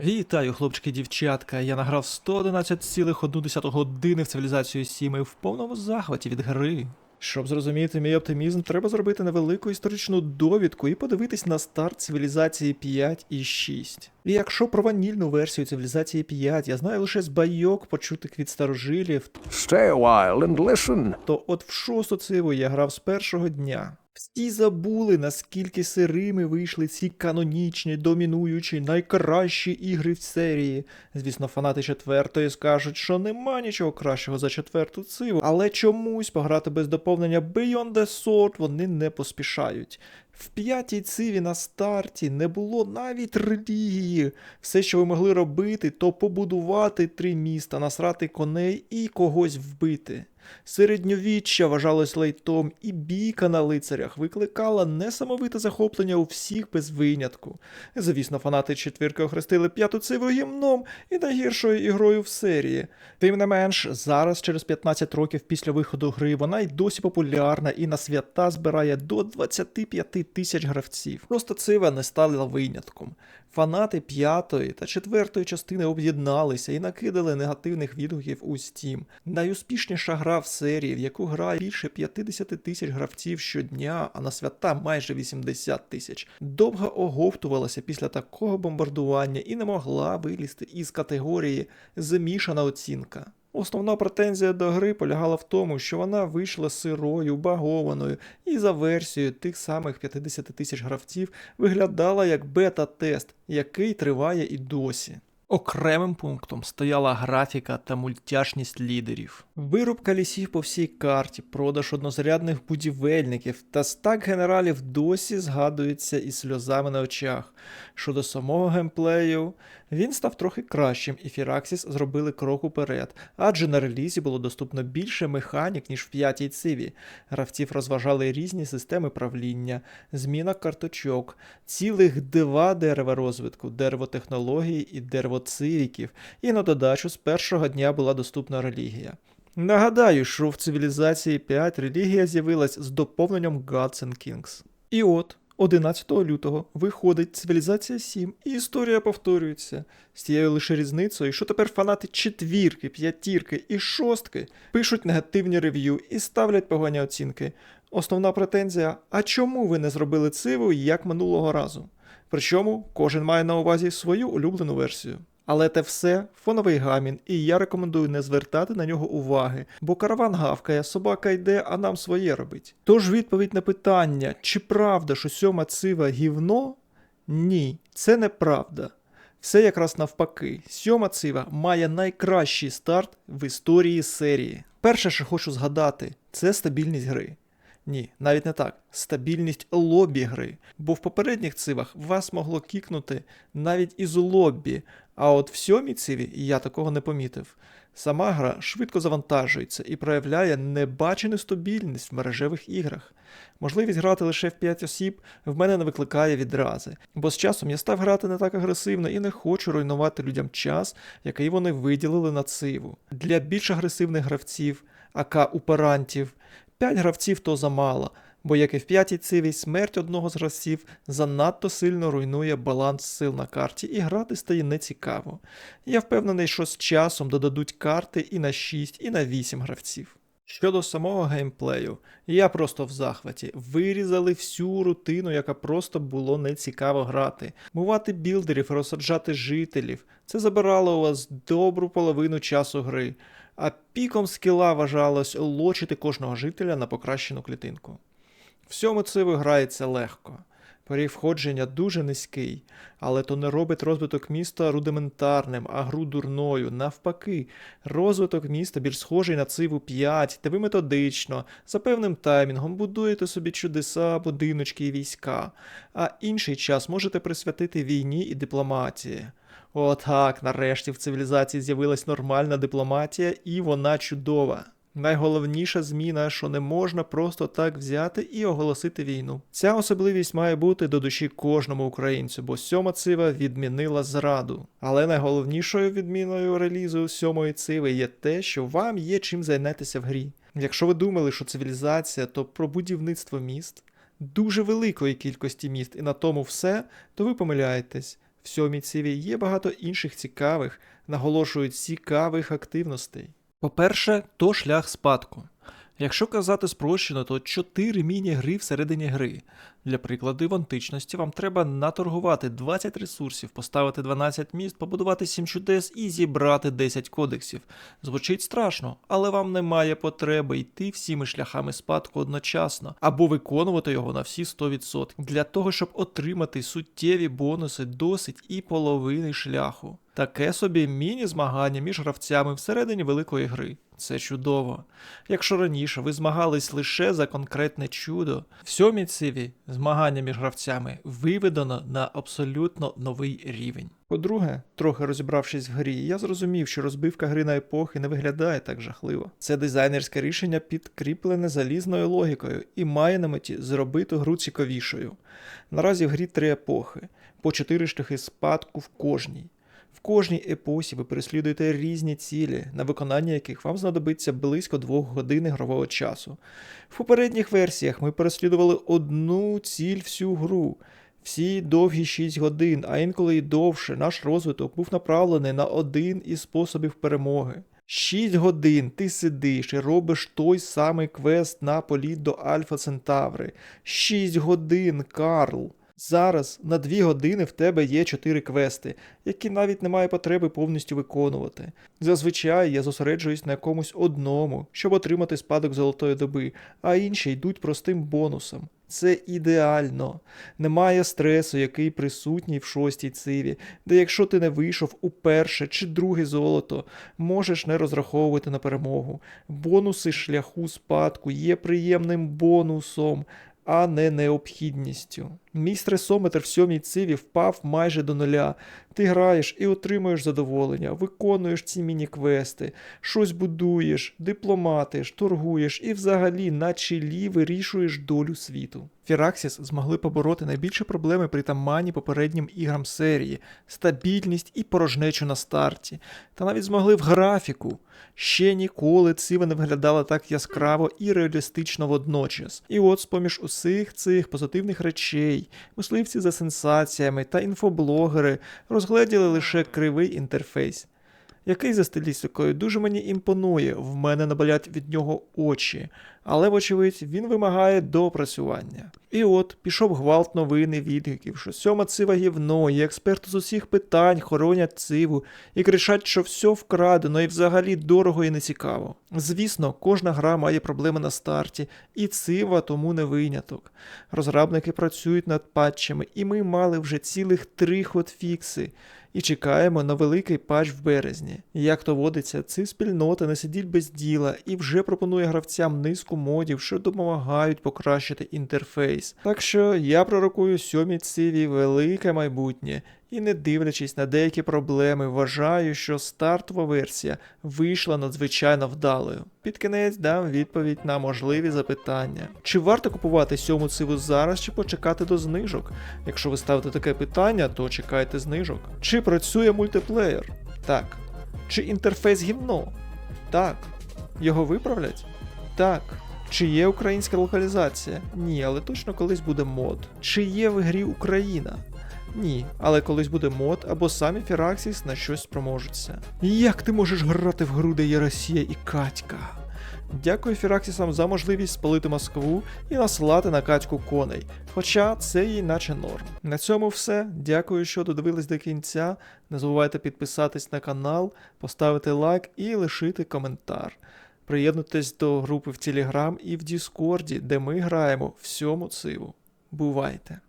Вітаю, хлопчики дівчатка. Я награв 111,1 години в цивілізацію 7 і в повному захваті від гри. Щоб зрозуміти мій оптимізм, треба зробити невелику історичну довідку і подивитись на старт цивілізації 5 і 6. І якщо про ванільну версію цивілізації 5 я знаю лише з байок почутих від старожилів, Stay a while and listen. то от в шосту циву я грав з першого дня. Всі забули, наскільки сирими вийшли ці канонічні, домінуючі, найкращі ігри в серії. Звісно, фанати четвертої скажуть, що нема нічого кращого за четверту циву, але чомусь пограти без доповнення Beyond the Sword вони не поспішають. В п'ятій циві на старті не було навіть релігії. Все, що ви могли робити, то побудувати три міста, насрати коней і когось вбити. Середньовіччя вважалось лейтом, і бійка на лицарях викликала несамовите захоплення у всіх без винятку. Звісно, фанати четвірки охрестили п'яту циву гімном і найгіршою ігрою в серії. Тим не менш, зараз, через 15 років після виходу гри, вона й досі популярна і на свята збирає до 25 тисяч гравців. Просто цива не стала винятком. Фанати п'ятої та четвертої частини об'єдналися і накидали негативних відгуків у Steam. Найуспішніша гра в серії, в яку грає більше 50 тисяч гравців щодня, а на свята майже 80 тисяч, довго оговтувалася після такого бомбардування і не могла вилізти із категорії змішана оцінка. Основна претензія до гри полягала в тому, що вона вийшла сирою, багованою, і за версією тих самих 50 тисяч гравців виглядала як бета-тест, який триває і досі. Окремим пунктом стояла графіка та мультяшність лідерів. Вирубка лісів по всій карті, продаж однозарядних будівельників та стак генералів досі згадується із сльозами на очах. Щодо самого геймплею, він став трохи кращим, і Firaxis зробили крок уперед, адже на релізі було доступно більше механік, ніж в п'ятій циві. Гравців розважали різні системи правління, зміна карточок, цілих два дерева розвитку, дерево технологій і дерево цивіків, і на додачу з першого дня була доступна релігія. Нагадаю, що в цивілізації 5 релігія з'явилась з доповненням Gods and Kings. І от, 11 лютого виходить цивілізація 7, і історія повторюється. З тією лише різницею, що тепер фанати четвірки, п'ятірки і шостки пишуть негативні рев'ю і ставлять погані оцінки. Основна претензія: а чому ви не зробили циву як минулого разу? Причому кожен має на увазі свою улюблену версію. Але те все фоновий гамін, і я рекомендую не звертати на нього уваги, бо караван гавкає, собака йде, а нам своє робить. Тож відповідь на питання, чи правда, що сьома цива гівно? Ні, це неправда. Все якраз навпаки. Сьома цива має найкращий старт в історії серії. Перше, що хочу згадати, це стабільність гри. Ні, навіть не так. Стабільність лобі гри. Бо в попередніх цивах вас могло кікнути навіть із лобі, а от в сьомій циві я такого не помітив. Сама гра швидко завантажується і проявляє небачену стабільність в мережевих іграх. Можливість грати лише в 5 осіб в мене не викликає відрази, бо з часом я став грати не так агресивно і не хочу руйнувати людям час, який вони виділили на циву. Для більш агресивних гравців, ака уперантів, 5 гравців то замало, бо як і в п'ятій циві, смерть одного з гравців занадто сильно руйнує баланс сил на карті і грати стає нецікаво. Я впевнений, що з часом додадуть карти і на 6, і на 8 гравців. Щодо самого геймплею, я просто в захваті. Вирізали всю рутину, яка просто було нецікаво грати. Мувати білдерів, розсаджати жителів. Це забирало у вас добру половину часу гри. А піком скіла вважалось лочити кожного жителя на покращену клітинку. Всьому циву грається легко. Поріг дуже низький, але то не робить розвиток міста рудиментарним, а гру дурною. Навпаки, розвиток міста більш схожий на циву 5, де ви методично, за певним таймінгом будуєте собі чудеса, будиночки і війська, а інший час можете присвятити війні і дипломатії. Отак, нарешті в цивілізації з'явилась нормальна дипломатія, і вона чудова. Найголовніша зміна, що не можна просто так взяти і оголосити війну. Ця особливість має бути до душі кожному українцю, бо сьома цива відмінила зраду. Але найголовнішою відміною релізу сьомої циви є те, що вам є чим зайнятися в грі. Якщо ви думали, що цивілізація то про будівництво міст, дуже великої кількості міст, і на тому все, то ви помиляєтесь. В сьомій циві є багато інших цікавих, наголошую, цікавих активностей. По-перше, то шлях спадку. Якщо казати спрощено, то 4 міні-гри всередині гри. Для прикладу, в античності вам треба наторгувати 20 ресурсів, поставити 12 міст, побудувати 7 чудес і зібрати 10 кодексів. Звучить страшно, але вам немає потреби йти всіми шляхами спадку одночасно або виконувати його на всі 100%. Для того, щоб отримати суттєві бонуси, досить і половини шляху. Таке собі міні-змагання між гравцями всередині великої гри. Це чудово. Якщо раніше ви змагались лише за конкретне чудо, в сьомій циві змагання між гравцями виведено на абсолютно новий рівень. По-друге, трохи розібравшись в грі, я зрозумів, що розбивка гри на епохи не виглядає так жахливо. Це дизайнерське рішення підкріплене залізною логікою і має на меті зробити гру цікавішою. Наразі в грі три епохи, по чотири шляхи спадку в кожній. В кожній епосі ви переслідуєте різні цілі, на виконання яких вам знадобиться близько двох годин ігрового часу. В попередніх версіях ми переслідували одну ціль всю гру. Всі довгі 6 годин, а інколи й довше, наш розвиток був направлений на один із способів перемоги. 6 годин ти сидиш і робиш той самий квест на політ до Альфа Центаври. 6 годин, Карл. Зараз на 2 години в тебе є 4 квести, які навіть немає потреби повністю виконувати. Зазвичай я зосереджуюсь на якомусь одному, щоб отримати спадок золотої доби, а інші йдуть простим бонусом. Це ідеально. Немає стресу, який присутній в шостій циві, де якщо ти не вийшов у перше чи друге золото, можеш не розраховувати на перемогу. Бонуси шляху спадку є приємним бонусом, а не необхідністю. Мій стресометр в сьомій циві впав майже до нуля. Ти граєш і отримуєш задоволення, виконуєш ці міні-квести, щось будуєш, дипломатиш, торгуєш і взагалі на чилі вирішуєш долю світу. Фіраксіс змогли побороти найбільші проблеми притаманні попереднім іграм серії, стабільність і порожнечу на старті, та навіть змогли в графіку. Ще ніколи цива не виглядала так яскраво і реалістично водночас. І от з-поміж усіх цих позитивних речей, мисливці за сенсаціями та інфоблогери розгледіли лише кривий інтерфейс, який за стилістикою дуже мені імпонує, в мене наболять від нього очі, але, вочевидь, він вимагає доопрацювання. І от пішов гвалт новини відгуків, що сьома цива гівно, і експерти з усіх питань хоронять циву і кричать, що все вкрадено і взагалі дорого і нецікаво. Звісно, кожна гра має проблеми на старті, і цива тому не виняток. Розробники працюють над патчами, і ми мали вже цілих три хотфікси. І чекаємо на великий патч в березні. Як то водиться, ці спільноти не сидіть без діла і вже пропонує гравцям низку модів, що допомагають покращити інтерфейс. Так що я пророкую сьомій цілі велике майбутнє. І не дивлячись на деякі проблеми, вважаю, що стартова версія вийшла надзвичайно вдалою. Під кінець дам відповідь на можливі запитання. Чи варто купувати сьому циву зараз, чи почекати до знижок? Якщо ви ставите таке питання, то чекайте знижок. Чи працює мультиплеєр? Так. Чи інтерфейс гівно? Так. Його виправлять? Так. Чи є українська локалізація? Ні, але точно колись буде мод. Чи є в грі Україна? Ні, але колись буде мод або самі Фіраксіс на щось спроможуться. Як ти можеш грати в гру, де є Росія і Катька? Дякую Фіраксісам за можливість спалити Москву і наслати на Катьку коней, хоча це їй наче норм. На цьому все. Дякую, що додивились до кінця. Не забувайте підписатись на канал, поставити лайк і лишити коментар. Приєднуйтесь до групи в Телеграм і в Діскорді, де ми граємо всьому циву. Бувайте!